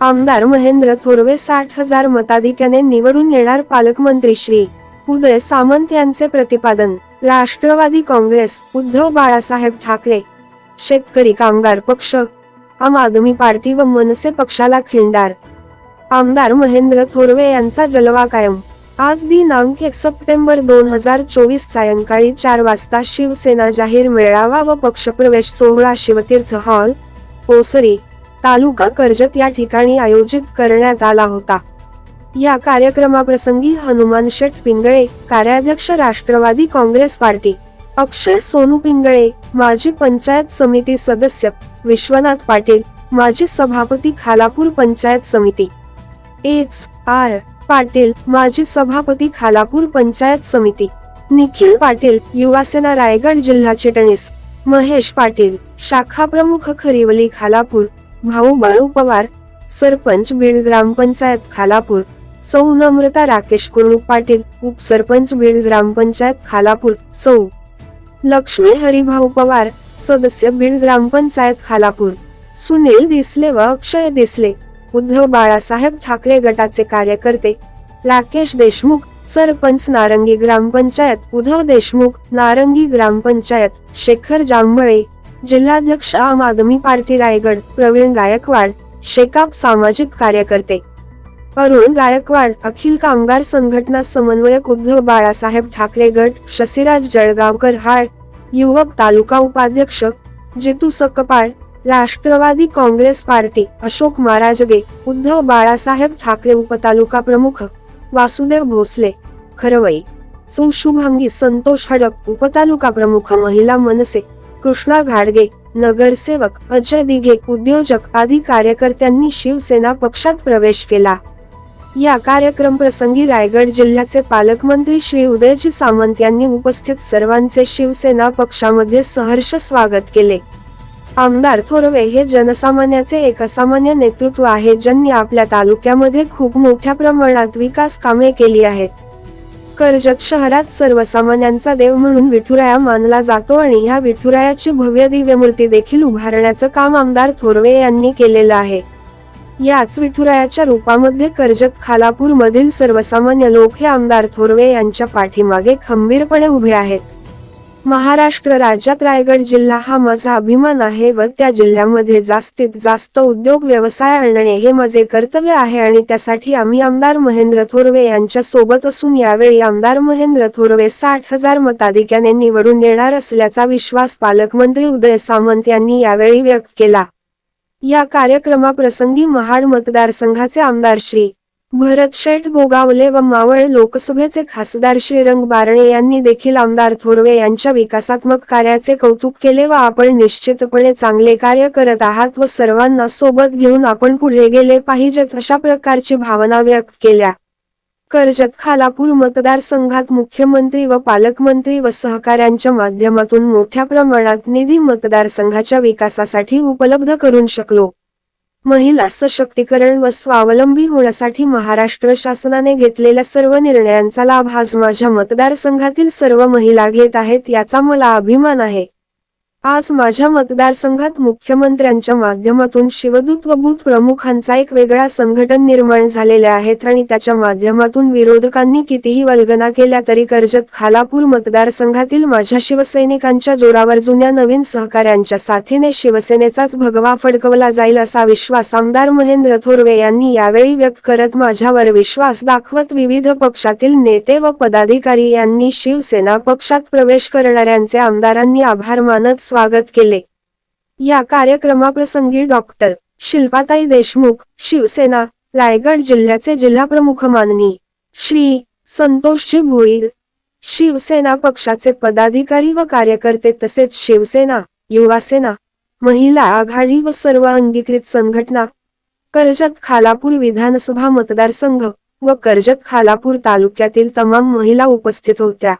आमदार महेंद्र थोरवे साठ हजार मताधिक्याने निवडून येणार पालकमंत्री श्री. उदय सामंत यांचे प्रतिपादन राष्ट्रवादी काँग्रेस उद्धव बाळासाहेब ठाकरे शेतकरी कामगार पक्ष आम आदमी पार्टी व मनसे पक्षाला खिंडार. आमदार महेंद्र थोरवे यांचा जलवा कायम. आज दिनांक एक सप्टेंबर दोन हजार चोवीस सायंकाळी चार वाजता शिवसेना जाहीर मेळावा व पक्षप्रवेश सोहळा शिवतीर्थ हॉल ओसरी तालुका कर्जत या ठिकाणी आयोजित करण्यात आला होता. या कार्यक्रमाप्रसंगी हनुमान शेठ पिंगळे कार्याध्यक्ष राष्ट्रवादी काँग्रेस पार्टी अक्षय सोनू पिंगळे माजी पंचायत समिती सदस्य विश्वनाथ पाटील माजी सभापती खालापूर पंचायत समिती. एच. आर. पाटील माजी सभापती खालापूर पंचायत समिती. निखिल पाटील युवासेना रायगड जिल्हा चिटणीस. महेश पाटील शाखा प्रमुख खरिवली खालापूर. भाऊ बाळू पवार सरपंच बीड ग्रामपंचायत खालापूर सौ नम्रता राकेश कुरणूक पाटील उपसरपंच बीड ग्रामपंचायत खालापूर सौ. लक्ष्मी हरिभाऊ पवार सदस्य बीड ग्रामपंचायत खालापूर. सुनील दिसले व अक्षय दिसले. उद्धव बाळासाहेब ठाकरे गटाचे कार्यकर्ते. राकेश देशमुख सरपंच नारंगी ग्रामपंचायत उद्धव देशमुख नारंगी ग्रामपंचायत शेखर जांभळे. जिल्हाध्यक्ष आम आदमी पार्टी रायगड प्रवीण गायकवाड शेकाप सामाजिक कार्यकर्ते. अरुण गायकवाड अखिल कामगार संघटना समन्वयक उद्धव बाळासाहेब ठाकरे गट शशिराज जळगावकर हाड युवक तालुका उपाध्यक्ष जितू सकपाळ राष्ट्रवादी काँग्रेस पार्टी अशोक महाराजगे उद्धव बाळासाहेब ठाकरे उपतालुका प्रमुख वासुदेव भोसले खरवई सुशुभांगी संतोष हडप उपतालुका प्रमुख महिला मनसे कृष्णा घाडगे नगरसेवक अजय दिघे उद्योजक आदी कार्यकर्त्यांनी शिवसेना पक्षात प्रवेश केला. या कार्यक्रम प्रसंगी रायगड जिल्ह्याचे पालकमंत्री श्री उदयजी सामंत यांनी उपस्थित सर्वांचे शिवसेना पक्षामध्ये सहर्ष स्वागत केले. आमदार थोरवे हे जनसामान्याचे एक असामान्य नेतृत्व आहे ज्यांनी आपल्या तालुक्यामध्ये खूप मोठ्या प्रमाणात विकास कामे केली आहेत. कर्जत शहरात सर्वसामान्यांचा देव म्हणून विठुराया मानला जातो आणि ह्या विठुरायाची भव्य दिव्य मूर्ती देखील उभारण्याचं काम आमदार थोरवे यांनी केलेलं आहे. याच विठुरायाच्या रूपामध्ये कर्जत खालापूर मधील सर्वसामान्य लोक हे आमदार थोरवे यांच्या पाठीमागे खंबीरपणे उभे आहेत. महाराष्ट्र राज्यात रायगड जिल्हा हा माझा अभिमान आहे व त्या जिल्ह्यामध्ये जास्तीत जास्त उद्योग व्यवसाय आणणे हे माझे कर्तव्य आहे आणि त्यासाठी आम्ही आमदार महेंद्र थोरवे यांच्या सोबत असून यावेळी आमदार महेंद्र थोरवे साठ हजार मताधिक्याने निवडून येणार असल्याचा विश्वास पालकमंत्री उदय सामंत यांनी यावेळी व्यक्त केला. या कार्यक्रमाप्रसंगी महाड मतदारसंघाचे आमदार श्री भरत शेठ गोगावले व मावळ लोकसभेचे खासदार श्रीरंग बारणे यांनी देखील आमदार थोरवे यांच्या विकासात्मक कार्याचे कौतुक केले व आपण निश्चितपणे चांगले कार्य करत आहात व सर्वांना सोबत घेऊन आपण पुढे गेले पाहिजेत अशा प्रकारची भावना व्यक्त केल्या. कर्जत खालापूर मतदारसंघात मुख्यमंत्री व पालकमंत्री व सहकाऱ्यांच्या माध्यमातून मोठ्या प्रमाणात निधी मतदारसंघाच्या विकासासाठी उपलब्ध करून शकलो. महिला सशक्तीकरण व स्वावलंबी होण्यासाठी महाराष्ट्र शासनाने घेतलेल्या सर्व निर्णयांचा लाभ आज माझ्या मतदारसंघातील सर्व महिला घेत आहेत याचा मला अभिमान आहे. आज माझ्या मतदारसंघात मुख्यमंत्र्यांच्या माध्यमातून शिवदूत व बूथ प्रमुखांचा एक वेगळा संघटन निर्माण झालेले आहेत आणि त्याच्या माध्यमातून विरोधकांनी कितीही वल्गना केल्या तरी कर्जत खालापूर मतदारसंघातील माझ्या शिवसैनिकांच्या जोरावर जुन्या नवीन सहकाऱ्यांच्या साथीने शिवसेनेचाच भगवा फडकवला जाईल असा विश्वास आमदार महेंद्र थोरवे यांनी यावेळी व्यक्त करत माझ्यावर विश्वास दाखवत विविध पक्षातील नेते व पदाधिकारी यांनी शिवसेना पक्षात प्रवेश करणाऱ्यांचे आमदारांनी आभार मानत स्वागत केले. या कार्यक्रमाप्रसंगी डॉक्टर शिल्पाताई देशमुख शिवसेना रायगड जिल्ह्याचे जिल्हाप्रमुख माननी श्री संतोषजी भोईर शिवसेना पक्षाचे पदाधिकारी व कार्यकर्ते तसेच शिवसेना युवासेना महिला आघाडी व सर्व अंगीकृत संघटना कर्जत खालापूर विधानसभा मतदारसंघ व कर्जत खालापूर तालुक्यातील तमाम महिला उपस्थित होत्या.